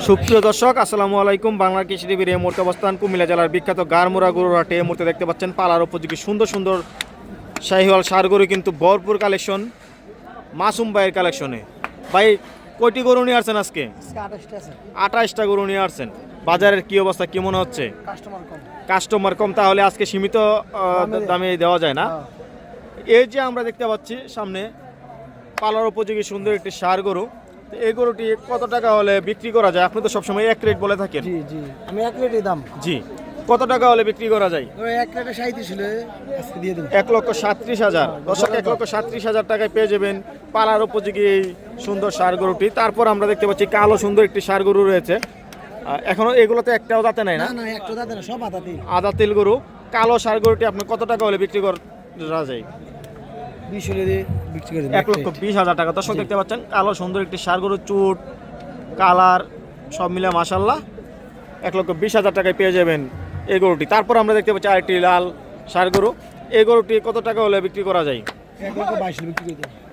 সুপ্রিয় দর্শক আসসালামু আলাইকুম। বাংলা কৃষি টিভির এই মুহূর্তে অবস্থান কুমিল্লা জেলার বিখ্যাত গারমুরা গরুর হাটে। এই মুহূর্তে দেখতে পাচ্ছেন পালার উপযোগী সুন্দর সুন্দর শাহিওয়াল সার গরু কিন্তু ভরপুর কালেকশন মাসুম ভাইয়ের কালেকশনে। ভাই কয়টি গরু নিয়ে আসছেন আজকে? আঠাশটা গরু নিয়ে আসছেন। বাজারের কি অবস্থা কি মনে হচ্ছে? কাস্টমার কম। তাহলে আজকে সীমিত দামে- দেওয়া যায় না। হ্যাঁ। এই যে আমরা দেখতে পাচ্ছি সামনে পালার উপযোগী সুন্দর একটি সার গরু। এই গরুটি কত টাকা হলে বিক্রি করা যায়? আপনি তো সবসময় এক রেট বলে থাকেন। জি জি। আমি এক রেটই দাম। জি। কত টাকা হলে বিক্রি করা যায়? এক সাঁত্রিশ লক্ষ সাতত্রিশ হাজার। দর্শক এক লক্ষ সাতত্রিশ হাজার টাকায় পেয়ে যাবেন পালার উপযোগী এই সুন্দর সার গরুটি। তারপর আমরা দেখতে পাচ্ছি কালো সুন্দর একটি সার গরু রয়েছে। এখনও এগুলোতে একটাও দাঁতে নাই না? আদা তেল গরু। কালো সার গরুটি আপনি কত টাকা হলে বিক্রি করা যায়? বিশ হলে দিয়ে বিক্রি করে দেবো এক লক্ষ বিশ হাজার টাকা। দর্শক দেখতে পাচ্ছেন কালো সুন্দর একটি সার গরুর চুট কালার সব মিলে মাসাল্লাহ এক লক্ষ বিশ হাজার টাকায় পেয়ে যাবেন এই গরুটি। তারপর আমরা দেখতে পাচ্ছি আরেকটি লাল সার গরু। এই গরুটি কত টাকা হলে বিক্রি করা যায়?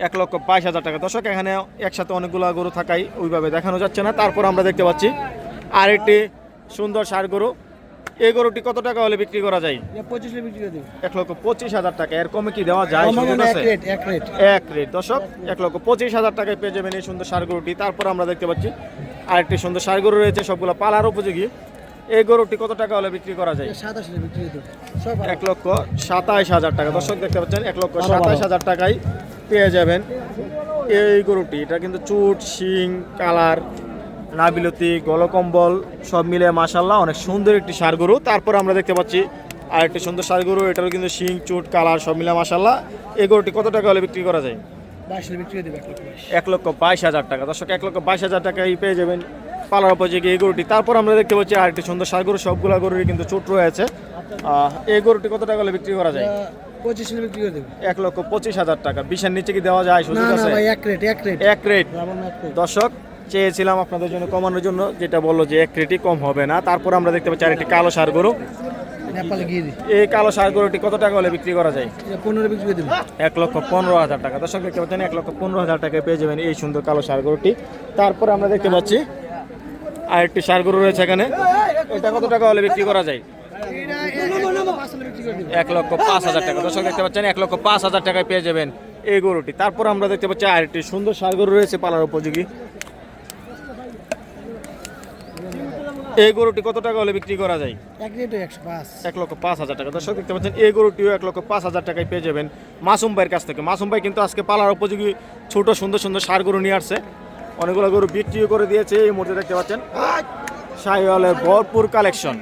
এক লক্ষ বাইশ হাজার টাকা। দর্শক এখানে একসাথে অনেকগুলো গরু থাকাই ওইভাবে দেখানো যাচ্ছে না। তারপর আমরা দেখতে পাচ্ছি আরেকটি সুন্দর সার গরু। এই গরুটি কত টাকা হলে বিক্রি করা যায়? পঁচিশ বিক্রি করে দেবো। এক লক্ষ পঁচিশ হাজার টাকা। এর কমে কি দেওয়া যায়? এক রেট এক রেট। এক দর্শক এক লক্ষ পঁচিশ হাজার টাকায় পেয়ে যাবেন এই সুন্দর সার গরুটি। তারপর আমরা দেখতে পাচ্ছি আরেকটি সুন্দর সার গরু রয়েছে সবগুলো পালার উপযোগী। এই গরুটি কত টাকা হলে বিক্রি করা যায়? এক লক্ষ সাতাইশ হাজার টাকা। দর্শক দেখতে পাচ্ছেন এক লক্ষ সাতাইশ হাজার টাকায় পেয়ে যাবেন এই গরুটি। এটা কিন্তু চুট শিং কালার নাবিলতি গলকম্বল সব মিলে মাসাল্লাহ অনেক সুন্দর একটি সার গরু তারপর আমরা দেখতে পাচ্ছি আর একটি সুন্দর সার গরু এটারও কিন্তু শিং চুট কালার সব মিলে মাসাল্লাহ এই গরুটি কত টাকা হলে বিক্রি করা যায়? এক লক্ষ বাইশ। হাজার টাকা। দর্শক এক লক্ষ বাইশ হাজার টাকায় পেয়ে যাবেন পালার উপযোগী এই গরুটি। তারপর আমরা দেখতে পাচ্ছি আর একটি সুন্দর সার গরু সবগুলা গরুরই কিন্তু চোট রয়েছে। এই গরুটি কত টাকা হলে বিক্রি করা যায়? এটা পঁচিশ বিক্রি করে দেবো। এক লক্ষ পঁচিশ হাজার টাকা। বিশের নিচে কি দেওয়া যায়? না সুযোগ আছে? এক রেট এক রেট। এক রেট। রাবণ এক রেট। দর্শক চেয়েছিলাম আপনাদের জন্য কমানোর জন্য যেটা বলল যে এক রেটই কম হবে না। তারপর আমরা দেখতে পাচ্ছি আরেকটি কালো সার গরু। এই কালো সার গরুটি কত টাকা হলে বিক্রি করা যায়? পনেরো বিক্রি করে এক লক্ষ পনেরো হাজার টাকা। দর্শক দেখতে পাচ্ছেন এক লক্ষ পনেরো হাজার টাকায় পেয়ে যাবেন এই সুন্দর কালো সার গরুটি। তারপর আমরা দেখতে পাচ্ছি আরেকটি সার গরু রয়েছে এখানে। এটা কত টাকা হলে বিক্রি করা যায়? এক লক্ষ পাঁচ হাজার টাকা। দর্শক দেখতে পাচ্ছেন এক লক্ষ পাঁচ হাজার টাকায় পেয়ে যাবেন এই গরুটি। তারপর আমরা দেখতে পাচ্ছি আরেকটি সুন্দর সার গরু রয়েছে পালার উপযোগী। এই গরুটি কত টাকা হলে বিক্রি করা যায়? এক লক্ষ পাঁচ হাজার টাকা। দর্শক দেখতে পাচ্ছেন এই গরুটিও এক লক্ষ পাঁচ হাজার টাকায় পেয়ে যাবেন মাসুম ভাইয়ের কাছ থেকে। মাসুম ভাই কিন্তু আজকে পালার উপযোগী ছোট সুন্দর সুন্দর সার গরু নিয়ে আসছে। অনেকগুলো গরু বিক্রিও করে দিয়েছে এই মুহূর্তে দেখতে পাচ্ছেন। শাহিওয়ালের ভরপুর কালেকশন।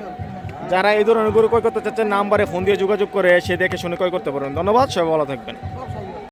যারা এই ধরনের গরু ক্রয় করতে চাচ্ছেন নাম্বারে ফোন দিয়ে যোগাযোগ করে সে দেখে শুনে ক্রয় করতে পারবেন। ধন্যবাদ সবাই ভালো থাকবেন।